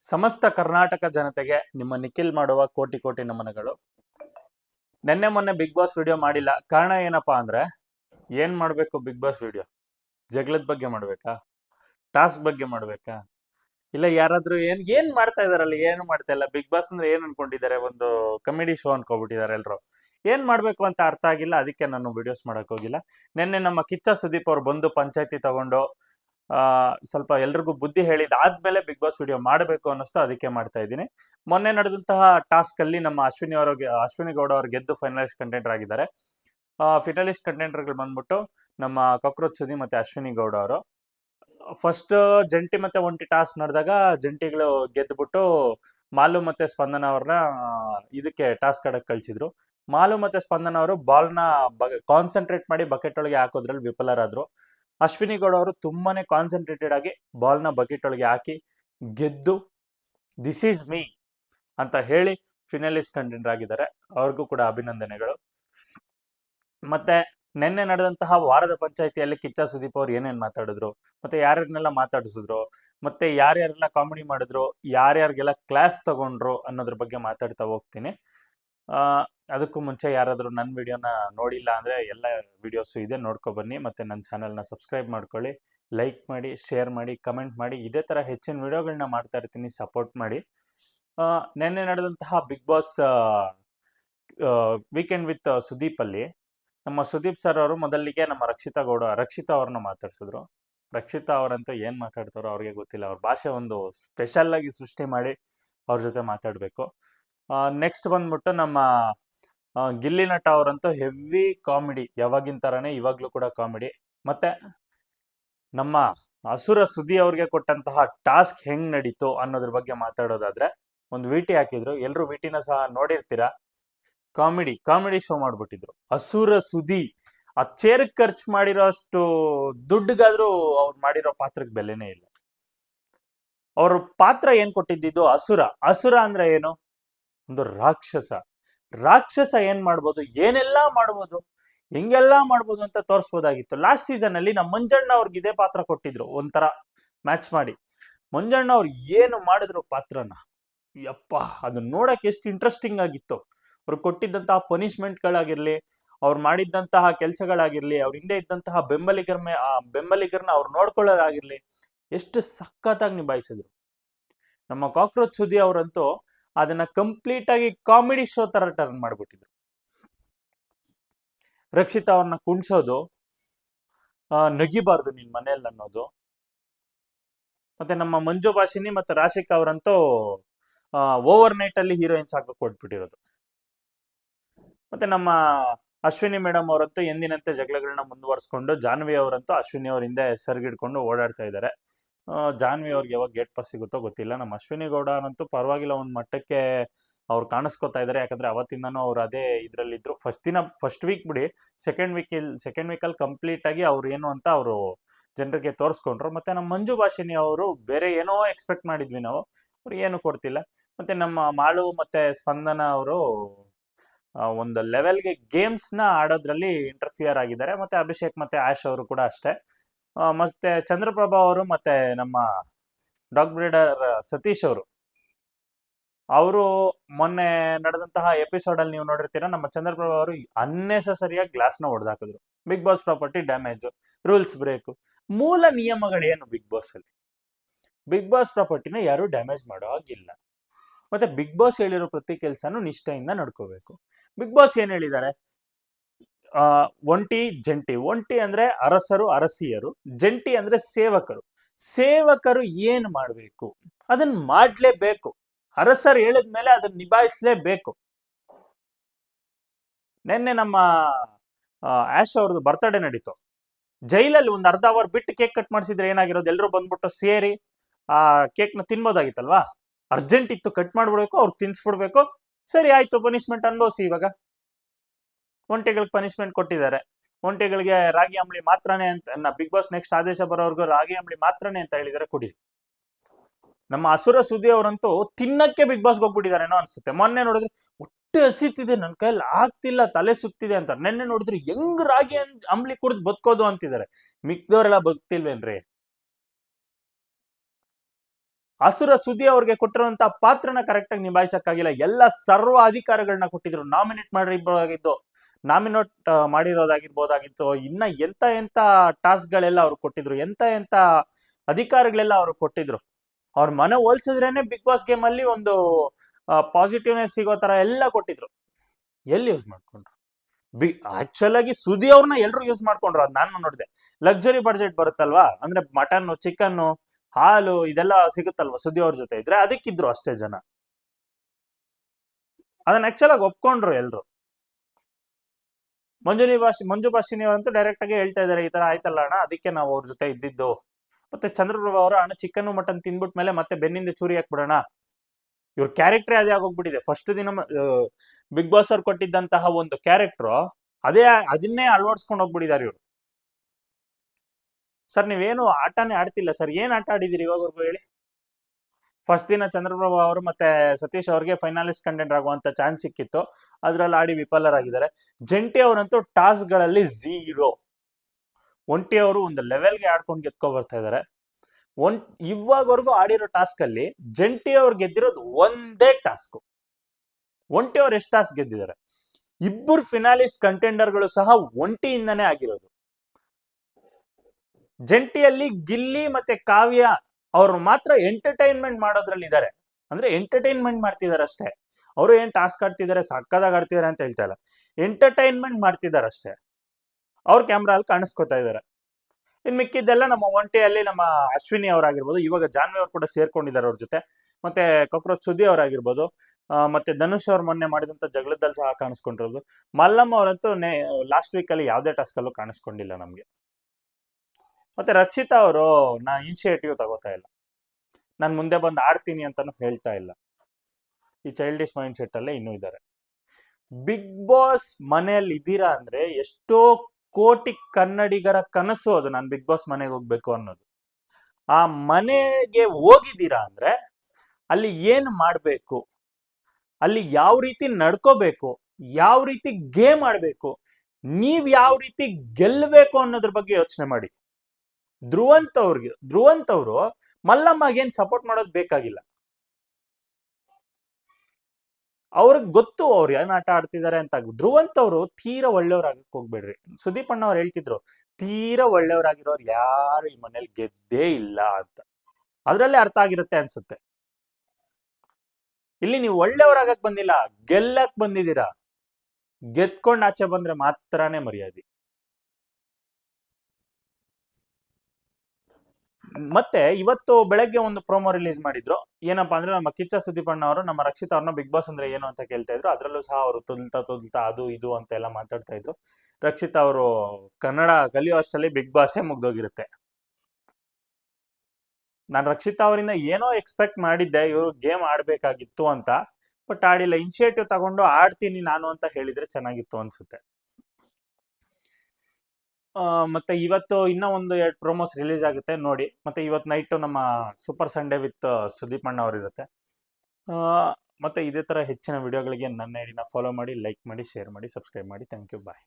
ಸಮಸ್ತ ಕರ್ನಾಟಕ ಜನತೆಗೆ ನಿಮ್ಮ ನಿಖಿಲ್ ಮಾಡುವ ಕೋಟಿ ಕೋಟಿ ನಮನಗಳು. ನಿನ್ನೆ ಮೊನ್ನೆ ಬಿಗ್ ಬಾಸ್ ವಿಡಿಯೋ ಮಾಡಿಲ್ಲ. ಕಾರಣ ಏನಪ್ಪಾ ಅಂದ್ರೆ, ಏನ್ ಮಾಡ್ಬೇಕು ಬಿಗ್ ಬಾಸ್ ವಿಡಿಯೋ ಜಗಳದ ಬಗ್ಗೆ ಮಾಡ್ಬೇಕಾ? ಟಾಸ್ಕ್ ಬಗ್ಗೆ ಮಾಡ್ಬೇಕಾ? ಇಲ್ಲ ಯಾರಾದ್ರೂ ಏನ್ ಏನ್ ಮಾಡ್ತಾ ಇದಾರಲ್ಲ, ಏನು ಮಾಡ್ತಾ ಇಲ್ಲ? ಬಿಗ್ ಬಾಸ್ ಅಂದ್ರೆ ಏನ್ ಅನ್ಕೊಂಡಿದ್ದಾರೆ? ಒಂದು ಕಮಿಡಿ ಶೋ ಅನ್ಕೊಬಿಟ್ಟಿದ್ದಾರೆ ಎಲ್ರು. ಏನ್ ಮಾಡ್ಬೇಕು ಅಂತ ಅರ್ಥ ಆಗಿಲ್ಲ. ಅದಕ್ಕೆ ನಾನು ವಿಡಿಯೋಸ್ ಮಾಡಕ್ ಹೋಗಿಲ್ಲ. ನಿನ್ನೆ ನಮ್ಮ ಕಿಚ್ಚ ಸುದೀಪ್ ಅವ್ರು ಬಂದು ಪಂಚಾಯತಿ ತಗೊಂಡು ಸ್ವಲ್ಪ ಎಲ್ರಿಗೂ ಬುದ್ಧಿ ಹೇಳಿದಾದ್ಮೇಲೆ ಬಿಗ್ ಬಾಸ್ ವಿಡಿಯೋ ಮಾಡಬೇಕು ಅನ್ನಿಸ್ತು ಅದಕ್ಕೆ ಮಾಡ್ತಾ ಇದ್ದೀನಿ. ಮೊನ್ನೆ ನಡೆದಂತಹ ಟಾಸ್ಕ್ ಅಲ್ಲಿ ನಮ್ಮ ಅಶ್ವಿನಿ ಅವರು ಅಶ್ವಿನಿ ಗೌಡ ಅವರು ಗೆದ್ದು ಫೈನಲಿಸ್ಟ್ ಕಂಟೆಂಟರ್ ಆಗಿದ್ದಾರೆ. ಫಿನಲಿಸ್ಟ್ ಕಂಟೆಂಟರ್ಗಳು ಬಂದ್ಬಿಟ್ಟು ನಮ್ಮ ಕಾಕ್ರೋಚ್ ಸುದಿ ಮತ್ತೆ ಅಶ್ವಿನಿ ಗೌಡ ಅವರು. ಫಸ್ಟ್ ಜಂಟಿ ಮತ್ತೆ ಒಂಟಿ ಟಾಸ್ಕ್ ನಡೆದಾಗ ಜಂಟಿಗಳು ಗೆದ್ದುಬಿಟ್ಟು ಮಾಲು ಮತ್ತೆ ಸ್ಪಂದನ ಅವ್ರನ್ನ, ಇದಕ್ಕೆ ಟಾಸ್ಕ್ ಆಡಕ್ ಕಳ್ಸಿದ್ರು. ಮಾಲು ಮತ್ತೆ ಸ್ಪಂದನ ಅವರು ಬಾಲ್ನ ಕಾನ್ಸಂಟ್ರೇಟ್ ಮಾಡಿ ಬಕೆಟ್ ಒಳಗೆ ಹಾಕೋದ್ರಲ್ಲಿ ವಿಫಲರಾದ್ರು. ಅಶ್ವಿನಿ ಗೌಡ ಅವರು ತುಂಬಾನೇ ಕಾನ್ಸಂಟ್ರೇಟೆಡ್ ಆಗಿ ಬಾಲ್ನ ಬಕೆಟ್ ಒಳಗೆ ಹಾಕಿ ಗೆದ್ದು ದಿಸ್ ಈಸ್ ಮೀ ಅಂತ ಹೇಳಿ ಫಿನಲಿಸ್ಟ್ ಕಂಟೆಂಡರ್ ಆಗಿದ್ದಾರೆ. ಅವ್ರಿಗೂ ಕೂಡ ಅಭಿನಂದನೆಗಳು. ಮತ್ತೆ ನಿನ್ನೆ ನಡೆದಂತಹ ವಾರದ ಪಂಚಾಯಿತಿಯಲ್ಲಿ ಕಿಚ್ಚ ಸುದೀಪ್ ಅವ್ರು ಏನೇನ್ ಮಾತಾಡಿದ್ರು, ಮತ್ತೆ ಯಾರ್ಯಾರನ್ನೆಲ್ಲ ಮಾತಾಡಿಸಿದ್ರು, ಮತ್ತೆ ಯಾರ್ಯಾರೆಲ್ಲ ಕಾಮಿಡಿ ಮಾಡಿದ್ರು, ಯಾರ್ಯಾರಿಗೆಲ್ಲ ಕ್ಲಾಸ್ ತಗೊಂಡ್ರು ಅನ್ನೋದ್ರ ಬಗ್ಗೆ ಮಾತಾಡ್ತಾ ಹೋಗ್ತೀನಿ. ಆ ಅದಕ್ಕೂ ಮುಂಚೆ ಯಾರಾದರೂ ನನ್ನ ವಿಡಿಯೋನ ನೋಡಿಲ್ಲ ಅಂದರೆ ಎಲ್ಲ ವಿಡಿಯೋಸು ಇದೆ, ನೋಡ್ಕೊ ಬನ್ನಿ. ಮತ್ತು ನನ್ನ ಚಾನಲ್ನ ಸಬ್ಸ್ಕ್ರೈಬ್ ಮಾಡ್ಕೊಳ್ಳಿ, ಲೈಕ್ ಮಾಡಿ, ಶೇರ್ ಮಾಡಿ, ಕಮೆಂಟ್ ಮಾಡಿ, ಇದೇ ಥರ ಹೆಚ್ಚಿನ ವಿಡಿಯೋಗಳನ್ನ ಮಾಡ್ತಾ ಇರ್ತೀನಿ, ಸಪೋರ್ಟ್ ಮಾಡಿ. ನಿನ್ನೆ ನಡೆದಂತಹ big boss weekend with Sudeep ಅಲ್ಲಿ, ನಮ್ಮ ಸುದೀಪ್ ಸರ್ ಅವರು ಮೊದಲಿಗೆ ನಮ್ಮ ರಕ್ಷಿತಾ ಗೌಡ, ರಕ್ಷಿತಾ ಅವ್ರನ್ನ ಮಾತಾಡ್ಸಿದ್ರು. ರಕ್ಷಿತಾ ಅವರಂತೂ ಏನು ಮಾತಾಡ್ತಾರೋ ಅವ್ರಿಗೆ ಗೊತ್ತಿಲ್ಲ. ಅವ್ರ ಭಾಷೆ ಒಂದು ಸ್ಪೆಷಲ್ ಆಗಿ ಸೃಷ್ಟಿ ಮಾಡಿ ಅವ್ರ ಜೊತೆ ಮಾತಾಡಬೇಕು. ನೆಕ್ಸ್ಟ್ ಬಂದ್ಬಿಟ್ಟು ನಮ್ಮ ಗಿಲ್ಲಿ ನಟ ಅವರಂತೂ ಹೆವಿ ಕಾಮಿಡಿ, ಯಾವಾಗಿನ ತರಾನೇ ಇವಾಗಲೂ ಕೂಡ ಕಾಮಿಡಿ. ಮತ್ತೆ ನಮ್ಮ ಅಸುರ ಸುದಿ ಅವ್ರಿಗೆ ಕೊಟ್ಟಂತಹ ಟಾಸ್ಕ್ ಹೆಂಗ್ ನಡೀತು ಅನ್ನೋದ್ರ ಬಗ್ಗೆ ಮಾತಾಡೋದಾದ್ರೆ, ಒಂದು ವಿಟಿ ಹಾಕಿದ್ರು ಎಲ್ಲರೂ ವಿಟಿನ ಸಹ ನೋಡಿರ್ತೀರಾ? ಕಾಮಿಡಿ ಕಾಮಿಡಿ ಶೋ ಮಾಡ್ಬಿಟ್ಟಿದ್ರು. ಅಸುರ ಸುದಿ, ಆ ಚೇರ್ ಖರ್ಚು ಮಾಡಿರೋ ಅಷ್ಟು ದುಡ್ಡಿಗಾದ್ರೂ ಅವ್ರು ಮಾಡಿರೋ ಪಾತ್ರಕ್ಕೆ ಬೆಲೆನೇ ಇಲ್ಲ. ಅವ್ರ ಪಾತ್ರ ಏನ್ ಕೊಟ್ಟಿದ್ದಿದ್ದು ಅಸುರ. ಅಸುರ ಅಂದ್ರೆ ಏನು? ಒಂದು ರಾಕ್ಷಸ. ರಾಕ್ಷಸ ಏನ್ ಮಾಡ್ಬೋದು, ಏನೆಲ್ಲಾ ಮಾಡ್ಬೋದು, ಹೆಂಗೆಲ್ಲ ಮಾಡ್ಬೋದು ಅಂತ ತೋರಿಸ್ಬೋದಾಗಿತ್ತು. ಲಾಸ್ಟ್ ಸೀಸನ್ ಅಲ್ಲಿ ನಮ್ಮ ಮಂಜಣ್ಣ ಅವ್ರಿಗೆ ಇದೇ ಪಾತ್ರ ಕೊಟ್ಟಿದ್ರು, ಒಂಥರ ಮ್ಯಾಚ್ ಮಾಡಿ. ಮಂಜಣ್ಣ ಅವ್ರು ಏನು ಮಾಡಿದ್ರು ಪಾತ್ರನ? ಯಪ್ಪ ಅದನ್ನ ನೋಡಕ್ ಎಷ್ಟು ಇಂಟ್ರೆಸ್ಟಿಂಗ್ ಆಗಿತ್ತು. ಅವ್ರು ಕೊಟ್ಟಿದ್ದಂತಹ ಪನಿಷ್ಮೆಂಟ್ಗಳಾಗಿರ್ಲಿ ಅವ್ರು ಮಾಡಿದ್ದಂತಹ ಕೆಲಸಗಳಾಗಿರ್ಲಿ, ಅವ್ರ ಹಿಂದೆ ಇದ್ದಂತಹ ಬೆಂಬಲಿಗರ ಮೇ ಆ ಬೆಂಬಲಿಗರನ್ನ ಅವ್ರು ನೋಡ್ಕೊಳ್ಳೋದಾಗಿರ್ಲಿ, ಎಷ್ಟು ಸಖತ್ತಾಗಿ ನಿಭಾಯಿಸಿದ್ರು. ನಮ್ಮ ಕಾಕ್ರೋಚ್ ಸುದಿ ಅವರಂತೂ ಅದನ್ನ ಕಂಪ್ಲೀಟ್ ಆಗಿ ಕಾಮಿಡಿ ಶೋ ತರ ಟರ್ನ್ ಮಾಡ್ಬಿಟ್ಟಿದ್ರು. ರಕ್ಷಿತಾ ಅವ್ರನ್ನ ಕುಣ್ಸೋದು ನಗಿಬಾರ್ದು ನಿನ್ ಮನೆಯಲ್ಲಿ ಅನ್ನೋದು ಮತ್ತೆ ನಮ್ಮ ಮಂಜು ಭಾಷಿನಿ ಮತ್ತೆ ರಾಶಿಕ್ ಅವರಂತೂ ಓವರ್ ನೈಟ್ ಅಲ್ಲಿ ಹೀರೋಯಿನ್ಸ್ ಹಾಕಕ್ ಕೊಟ್ಬಿಟ್ಟಿರೋದು. ಮತ್ತೆ ನಮ್ಮ ಅಶ್ವಿನಿ ಮೇಡಮ್ ಅವರಂತೂ ಎಂದಿನಂತೆ ಜಗಳಗಳನ್ನ ಮುಂದುವರಿಸ್ಕೊಂಡು ಜಾನ್ವಿ ಅವರಂತೂ ಅಶ್ವಿನಿ ಅವ್ರ ಹಿಂದೆ ಸರ್ಗಿಡ್ಕೊಂಡು ಓಡಾಡ್ತಾ ಇದ್ದಾರೆ. ಜಾನ್ವಿ ಅವ್ರಿಗೆ ಯಾವಾಗ ಗೇಟ್ ಪಾಸ್ ಸಿಗುತ್ತೋ ಗೊತ್ತಿಲ್ಲ. ನಮ್ಮ ಅಶ್ವಿನಿ ಗೌಡ ಅಂತೂ ಪರವಾಗಿಲ್ಲ, ಒಂದು ಮಟ್ಟಕ್ಕೆ ಅವ್ರು ಕಾಣಿಸ್ಕೊತಾ ಇದ್ದಾರೆ ಯಾಕಂದ್ರೆ ಅವತ್ತಿಂದನೂ ಅವ್ರು ಅದೇ ಇದ್ರಲ್ಲಿದ್ರು ಫಸ್ಟ್ ದಿನ ಫಸ್ಟ್ ವೀಕ್ ಬಿಡಿ ಸೆಕೆಂಡ್ ವೀಕ್ ಸೆಕೆಂಡ್ ವೀಕಲ್ಲಿ ಕಂಪ್ಲೀಟ್ ಆಗಿ ಅವ್ರು ಏನು ಅಂತ ಅವರು ಜನರಿಗೆ ತೋರಿಸ್ಕೊಂಡ್ರು. ಮತ್ತೆ ನಮ್ಮ ಮಂಜು ಭಾಷಿನಿ ಅವರು ಬೇರೆ ಏನೋ ಎಕ್ಸ್ಪೆಕ್ಟ್ ಮಾಡಿದ್ವಿ ನಾವು. ಅವ್ರು ಏನು ಕೊಡ್ತಿಲ್ಲ. ಮತ್ತೆ ನಮ್ಮ ಮಾಳು ಮತ್ತೆ ಸ್ಪಂದನ ಅವರು ಒಂದು ಲೆವೆಲ್ಗೆ ಗೇಮ್ಸ್ನ ಆಡೋದ್ರಲ್ಲಿ ಇಂಟರ್ಫಿಯರ್ ಆಗಿದ್ದಾರೆ. ಮತ್ತೆ ಅಭಿಷೇಕ್ ಮತ್ತೆ ಆಶ್ ಅವರು ಕೂಡ ಅಷ್ಟೇ. ಮತ್ತೆ ಚಂದ್ರಪ್ರಭಾ ಅವರು ಮತ್ತೆ ನಮ್ಮ ಡಾಗ್ ಬ್ರೀಡರ್ ಸತೀಶ್ ಅವರು. ಅವರು ಮೊನ್ನೆ ನಡೆದಂತಹ ಎಪಿಸೋಡ್ ಅಲ್ಲಿ ನೀವು ನೋಡಿರ್ತೀರಾ, ನಮ್ಮ ಚಂದ್ರಪ್ರಭಾ ಅವರು ಅನ್ನೆಸರಿಯಾಗಿ ನ ಹೊಡೆದಾಕಿದ್ರು Bigg Boss property damage rules break ಮೂಲ ನಿಯಮಗಳೇನು ಬಿಗ್ ಬಾಸ್ ಅಲ್ಲಿ? ಬಿಗ್ ಬಾಸ್ ಪ್ರಾಪರ್ಟಿನ ಯಾರು ಡ್ಯಾಮೇಜ್ ಮಾಡೋ ಹಾಗಿಲ್ಲ ಮತ್ತೆ ಬಿಗ್ ಬಾಸ್ ಹೇಳಿರೋ ಪ್ರತಿ ಕೆಲಸನೂ ನಿಷ್ಠೆಯಿಂದ ನಡ್ಕೋಬೇಕು. ಬಿಗ್ ಬಾಸ್ ಏನ್ ಹೇಳಿದ್ದಾರೆ? ಒಂಟಿ ಜಂಟಿ. ಒಂಟಿ ಅಂದ್ರೆ ಅರಸರು, ಅರಸಿಯರು. ಜಂಟಿ ಅಂದ್ರೆ ಸೇವಕರು. ಸೇವಕರು ಏನ್ ಮಾಡ್ಬೇಕು? ಅದನ್ನ ಮಾಡ್ಲೇಬೇಕು. ಅರಸರು ಹೇಳಿದ್ಮೇಲೆ ಅದನ್ನ ನಿಭಾಯಿಸ್ಲೇಬೇಕು. ನಿನ್ನೆ ನಮ್ಮ ಆಶ್ ಅವ್ರದ್ದು ಬರ್ತಡೇ ನಡೀತು. ಜೈಲಲ್ಲಿ ಒಂದ್ ಅರ್ಧ ಅವರ್ ಬಿಟ್ಟು ಕೇಕ್ ಕಟ್ ಮಾಡಿಸಿದ್ರೆ ಏನಾಗಿರೋದು? ಎಲ್ಲರೂ ಬಂದ್ಬಿಟ್ಟು ಸೇರಿ, ಆ ಕೇಕ್ನ ತಿನ್ಬೋದಾಗಿತ್ತಲ್ವಾ? ಅರ್ಜೆಂಟ್ ಇತ್ತು ಕಟ್ ಮಾಡ್ಬಿಡ್ಬೇಕು ಅವ್ರಿಗೆ ತಿನ್ಸ್ಬಿಡ್ಬೇಕು. ಸರಿ, ಆಯ್ತು ಪನಿಷ್ಮೆಂಟ್ ಅನುಭವಿಸಿ ಇವಾಗ. ಒಂಟೆಗಳಿಗೆ ಪನಿಷ್ಮೆಂಟ್ ಕೊಟ್ಟಿದ್ದಾರೆ. ಒಂಟೆಗಳಿಗೆ ರಾಗಿ ಅಂಬಳಿ ಮಾತ್ರನೇ ಅಂತ ಬಿಗ್ ಬಾಸ್ ನೆಕ್ಸ್ಟ್ ಆದೇಶ ಬರೋವರೆಗೂ ರಾಗಿ ಅಂಬಳಿ ಮಾತ್ರನೇ ಅಂತ ಹೇಳಿದರೆ ಕುಡಿ. ನಮ್ಮ ಅಸುರ ಸುದ್ದಿ ಅವರಂತೂ ತಿನ್ನಕ್ಕೆ ಬಿಗ್ ಬಾಸ್ಗೆ ಹೋಗ್ಬಿಟ್ಟಿದಾರೇನೋ ಅನ್ಸುತ್ತೆ. ಮೊನ್ನೆ ನೋಡಿದ್ರೆ ಹೊಟ್ಟೆ ಹಸಿತಿದೆ ನನ್ನ ಕೈಯಲ್ಲಿ ಆಗ್ತಿಲ್ಲ, ತಲೆ ಸುತ್ತಿದೆ ಅಂತ. ನೆನ್ನೆ ನೋಡಿದ್ರೆ ಹೆಂಗ್ ರಾಗಿ ಅಂಬ್ಲಿ ಕುಡ್ದು ಬದುಕೋದು ಅಂತಿದ್ದಾರೆ. ಮಿಕ್ದವರೆಲ್ಲ ಬದುಕ್ತಿಲ್ವೇನ್ರಿ? ಅಸುರ ಸುದ್ದಿ ಅವ್ರಿಗೆ ಕೊಟ್ಟಿರುವಂತ ಪಾತ್ರನ ಕರೆಕ್ಟ್ ಆಗಿ ನಿಭಾಯಿಸಕ್ಕಾಗಿಲ್ಲ. ಎಲ್ಲ ಸರ್ವ ಅಧಿಕಾರಗಳನ್ನ ಕೊಟ್ಟಿದ್ರು. ನಾಮಿನೇಟ್ ಮಾಡಿರ್ಬೋದಾಗಿತ್ತು ನಾಮಿನೇಟ್ ಮಾಡಿರೋದಾಗಿರ್ಬೋದಾಗಿತ್ತು. ಇನ್ನ ಎಂತ ಎಂತ ಟಾಸ್ಕ್ ಗಳೆಲ್ಲ ಅವ್ರು ಕೊಟ್ಟಿದ್ರು, ಎಂತ ಎಂತ ಅಧಿಕಾರಗಳೆಲ್ಲ ಅವ್ರು ಕೊಟ್ಟಿದ್ರು. ಅವ್ರ ಮನೆ ಹೋಲ್ಸಿದ್ರೇನೆ ಬಿಗ್ ಬಾಸ್ ಗೇಮ್ ಅಲ್ಲಿ ಒಂದು ಪಾಸಿಟಿವ್ನೆಸ್ ಸಿಗೋ ತರ ಎಲ್ಲ ಕೊಟ್ಟಿದ್ರು. ಎಲ್ಲಿ ಯೂಸ್ ಮಾಡ್ಕೊಂಡ್ರು? ಬಿ ಆಕ್ಚುಲ್ ಆಗಿ ಸುದಿ ಅವ್ರನ್ನ ಎಲ್ರು ಯೂಸ್ ಮಾಡ್ಕೊಂಡ್ರು. ಅದ್ ನಾನು ನೋಡಿದೆ. ಲಕ್ಸುರಿ ಬಡ್ಜೆಟ್ ಬರುತ್ತಲ್ವಾ? ಅಂದ್ರೆ ಮಟನ್ ಚಿಕನ್ ಹಾಲು ಇದೆಲ್ಲ ಸಿಗುತ್ತಲ್ವಾ ಸುದಿ ಅವ್ರ ಜೊತೆ ಇದ್ರೆ? ಅದಕ್ಕಿದ್ರು ಅಷ್ಟೇ ಜನ. ಅದನ್ನ ಆಕ್ಚುಲ್ ಆಗಿ ಒಪ್ಕೊಂಡ್ರು ಎಲ್ರು. ಮಂಜುನಿ ಭಾಷಿ, ಮಂಜು ಭಾಷಿನಿ ಅವರಂತೂ ಡೈರೆಕ್ಟ್ ಆಗಿ ಹೇಳ್ತಾ ಇದಾರೆ, ಈ ತರ ಆಯ್ತಲ್ಲ ಅಣ್ಣ? ಅದಕ್ಕೆ ನಾವು ಅವ್ರ ಜೊತೆ ಇದ್ದಿದ್ದು. ಮತ್ತೆ ಚಂದ್ರಪ್ರಭಾ ಅವರು, ಅಣ್ಣ, ಚಿಕನ್ ಮಟನ್ ತಿಂದ್ಬಿಟ್ ಮೇಲೆ ಮತ್ತೆ ಬೆನ್ನಿಂದ ಚೂರಿ ಹಾಕ್ಬಿಡೋಣ? ಇವ್ರ ಕ್ಯಾರೆಕ್ಟರ್ ಅದೇ ಆಗೋಗ್ಬಿಟ್ಟಿದೆ. ಫಸ್ಟ್ ದಿನ ಬಿಗ್ ಬಾಸ್ ಅವ್ರು ಕೊಟ್ಟಿದ್ದಂತಹ ಒಂದು ಕ್ಯಾರೆಕ್ಟರ್ ಅದೇ, ಅದನ್ನೇ ಅಳವಡಿಸ್ಕೊಂಡು ಹೋಗ್ಬಿಟ್ಟಿದ್ದಾರೆ ಇವ್ರು. ಸರ್, ನೀವೇನು ಆಟನೇ ಆಡ್ತಿಲ್ಲ ಸರ್. ಏನ್ ಆಟ ಆಡಿದಿರಿ ಇವಾಗವರೆಗೂ ಹೇಳಿ? ಫಸ್ಟ್ ದಿನ ಚಂದ್ರಪ್ರಭ ಅವರು ಮತ್ತೆ ಸತೀಶ್ ಅವ್ರಿಗೆ ಫೈನಾಲಿಸ್ಟ್ ಕಂಟೆಂಟ್ ಆಗುವಂತ ಚಾನ್ಸ್ ಸಿಕ್ಕಿತ್ತು. ಅದ್ರಲ್ಲಿ ಆಡಿ ವಿಫಲರಾಗಿದ್ದಾರೆ. ಜಂಟಿ ಅವರಂತೂ ಟಾಸ್ಗಳಲ್ಲಿ ಝೀರೋ ಒಂಟಿ ಅವರು ಒಂದು ಲೆವೆಲ್ಗೆ ಆಡ್ಕೊಂಡು ಗೆದ್ಕೊ ಬರ್ತಾ ಇದಾರೆ ಒನ್, ಇವಾಗವರೆಗೂ ಆಡಿರೋ ಟಾಸ್ಕ್ ಅಲ್ಲಿ ಜಂಟಿ ಅವ್ರು ಗೆದ್ದಿರೋದು ಒಂದೇ ಟಾಸ್ಕ್ ಒಂಟಿ ಅವ್ರು ಎಷ್ಟು ಟಾಸ್ಕ್ ಗೆದ್ದಿದ್ದಾರೆ? ಇಬ್ಬರು ಫಿನಾಲಿಸ್ಟ್ ಕಂಟೆಂಡರ್ಗಳು ಸಹ ಒಂಟಿಯಿಂದನೇ ಆಗಿರೋದು. ಜಂಟಿಯಲ್ಲಿ ಗಿಲ್ಲಿ ಮತ್ತೆ ಕಾವ್ಯ ಅವ್ರು ಮಾತ್ರ ಎಂಟರ್ಟೈನ್ಮೆಂಟ್ ಮಾಡೋದ್ರಲ್ಲಿ ಇದ್ದಾರೆ ಅಂದ್ರೆ ಎಂಟರ್ಟೈನ್ಮೆಂಟ್ ಮಾಡ್ತಿದಾರೆ ಅಷ್ಟೇ. ಅವರು ಏನ್ ಟಾಸ್ಕ್ ಆಡ್ತಿದ್ದಾರೆ ಸಕ್ಕದಾಗ ಆಡ್ತಿದಾರೆ ಅಂತ ಹೇಳ್ತಾ ಇಲ್ಲ. ಎಂಟರ್ಟೈನ್ಮೆಂಟ್ ಮಾಡ್ತಿದ್ದಾರೆ ಅಷ್ಟೇ. ಅವ್ರ ಕ್ಯಾಮ್ರಾ ಅಲ್ಲಿ ಕಾಣಿಸ್ಕೊತಾ ಇದಾರೆ. ಇನ್ ಮಿಕ್ಕಿದ್ದೆಲ್ಲ ನಮ್ಮ ಒಂಟಿಯಲ್ಲಿ ನಮ್ಮ ಅಶ್ವಿನಿ ಅವರಾಗಿರ್ಬೋದು, ಇವಾಗ ಜಾನ್ವಿ ಅವ್ರು ಕೂಡ ಸೇರ್ಕೊಂಡಿದ್ದಾರೆ ಅವ್ರ ಜೊತೆ. ಮತ್ತೆ ಕಕ್ರೋತ್ ಸುದ್ದಿ ಅವರಾಗಿರ್ಬೋದು ಮತ್ತೆ ಧನುಷ್ ಅವ್ರು ಮೊನ್ನೆ ಮಾಡಿದಂತ ಜಗಳದಲ್ಲಿ ಸಹ ಕಾಣಿಸ್ಕೊಂಡಿರೋದು. ಮಲ್ಲಮ್ಮ ಅವರಂತೂ ಲಾಸ್ಟ್ ವೀಕ್ ಅಲ್ಲಿ ಯಾವ್ದೇ ಟಾಸ್ಕ್ ಅಲ್ಲೂ ಕಾಣಿಸ್ಕೊಂಡಿಲ್ಲ ನಮ್ಗೆ. ಮತ್ತೆ ರಕ್ಷಿತಾ ಅವರು, ನಾ ಇನಿಷಿಯೇಟಿವ್ ತಗೋತಾ ಇಲ್ಲ. ನಾನು ಮುಂದೆ ಬಂದು ಆಡ್ತೀನಿ ಅಂತಾನು ಹೇಳ್ತಾ ಇಲ್ಲ. ಈ ಚೈಲ್ಡಿಶ್ ಮೈಂಡ್ ಸೆಟ್ ಅಲ್ಲೇ ಇನ್ನೂ ಇದ್ದಾರೆ. ಬಿಗ್ ಬಾಸ್ ಮನೆಯಲ್ಲಿ ಇದ್ದೀರಾ ಅಂದ್ರೆ ಎಷ್ಟೋ ಕೋಟಿ ಕನ್ನಡಿಗರ ಕನಸು ಅದು ನಾನು ಬಿಗ್ ಬಾಸ್ ಮನೆಗೆ ಹೋಗ್ಬೇಕು ಅನ್ನೋದು. ಆ ಮನೆಗೆ ಹೋಗಿದ್ದೀರಾ ಅಂದ್ರೆ ಅಲ್ಲಿ ಏನ್ ಮಾಡ್ಬೇಕು? ಅಲ್ಲಿ ಯಾವ ರೀತಿ ನಡ್ಕೋಬೇಕು? ಯಾವ ರೀತಿ ಗೇಮ್ ಆಡ್ಬೇಕು? ನೀವ್ ಯಾವ ರೀತಿ ಗೆಲ್ಲಬೇಕು ಅನ್ನೋದ್ರ ಬಗ್ಗೆ ಯೋಚನೆ ಮಾಡಿ. ಧ್ರುವಂತ್ ಅವ್ರಿಗೆ ಧ್ರುವಂತ್ ಅವರು ಮಲ್ಲಮ್ಮಗೇನ್ ಸಪೋರ್ಟ್ ಮಾಡೋದ್ ಬೇಕಾಗಿಲ್ಲ. ಅವ್ರಿಗೆ ಗೊತ್ತು ಅವ್ರು ಏನ್ ಆಟ ಆಡ್ತಿದ್ದಾರೆ ಅಂತ ಧ್ರುವಂತ್ ಅವರು ತೀರಾ ಒಳ್ಳೆಯವ್ರಾಗಕ್ ಹೋಗ್ಬೇಡ್ರಿ. ಸುದೀಪ್ ಅಣ್ಣ ಅವ್ರು ಹೇಳ್ತಿದ್ರು, ತೀರಾ ಒಳ್ಳೆಯವ್ರಾಗಿರೋರು ಯಾರು ಈ ಮನೇಲಿ ಗೆದ್ದೇ ಇಲ್ಲ ಅಂತ. ಅದ್ರಲ್ಲೇ ಅರ್ಥ ಆಗಿರುತ್ತೆ ಅನ್ಸುತ್ತೆ. ಇಲ್ಲಿ ನೀವು ಒಳ್ಳೆಯವ್ರಾಗಕ್ ಬಂದಿಲ್ಲ, ಗೆಲ್ಲಕ್ ಬಂದಿದ್ದೀರಾ. ಗೆದ್ಕೊಂಡ್ ಆಚೆ ಬಂದ್ರೆ ಮಾತ್ರನೇ ಮರ್ಯಾದೆ. ಮತ್ತೆ ಇವತ್ತು ಬೆಳಗ್ಗೆ ಒಂದು ಪ್ರೋಮೋ ರಿಲೀಸ್ ಮಾಡಿದ್ರು. ಏನಪ್ಪಾ ಅಂದ್ರೆ ನಮ್ಮ ಕಿಚ್ಚ ಸುದೀಪಣ್ಣ ಅವರು, ನಮ್ಮ ರಕ್ಷಿತ್ ಅವ್ರನ್ನ ಬಿಗ್ ಬಾಸ್ ಅಂದ್ರೆ ಏನು ಅಂತ ಕೇಳ್ತಾ ಇದ್ರು. ಅದರಲ್ಲೂ ಸಹ ಅವರು ತುಲ್ತಾ ತುಲ್ತಾ ಅದು ಇದು ಅಂತ ಎಲ್ಲ ಮಾತಾಡ್ತಾ ಇದ್ರು. ರಕ್ಷಿತ್ ಅವರು ಕನ್ನಡ ಕಲಿಯೋ ಅಷ್ಟರಲ್ಲಿ ಬಿಗ್ ಬಾಸೇ ಮುಗ್ದೋಗಿರುತ್ತೆ. ನಾನು ರಕ್ಷಿತ್ ಅವರಿಂದ ಏನೋ ಎಕ್ಸ್ಪೆಕ್ಟ್ ಮಾಡಿದ್ದೆ, ಇವರು ಗೇಮ್ ಆಡ್ಬೇಕಾಗಿತ್ತು ಅಂತ. ಬಟ್ ಆಡಿಲ್ಲ. ಇನಿಷಿಯೇಟಿವ್ ತಗೊಂಡು ಆಡ್ತೀನಿ ನಾನು ಅಂತ ಹೇಳಿದ್ರೆ ಚೆನ್ನಾಗಿತ್ತು ಅನ್ಸುತ್ತೆ. ಮತ್ತೆ ಇವತ್ತು ಇನ್ನ ಒಂದು ಎರಡು ಪ್ರೋಮೋಸ್ ರಿಲೀಸ್ ಆಗುತ್ತೆ ನೋಡಿ. ಮತ್ತೆ ಇವತ್ತು ನೈಟ್ ನಮ್ಮ ಸೂಪರ್ ಸಂಡೇ ವಿತ್ ಸುದೀಪ್ ಅಣ್ಣ ಅವ್ರ ಇರುತ್ತೆ. ಆ, ಮತ್ತೆ ಇದೇ ತರ ಹೆಚ್ಚಿನ ವಿಡಿಯೋಗಳಿಗೆ ನನ್ನ ಐಡಿನ ಫಾಲೋ ಮಾಡಿ ಲೈಕ್ ಮಾಡಿ ಶೇರ್ ಮಾಡಿ ಸಬ್ಸ್ಕ್ರೈಬ್ ಮಾಡಿ. Thank you bye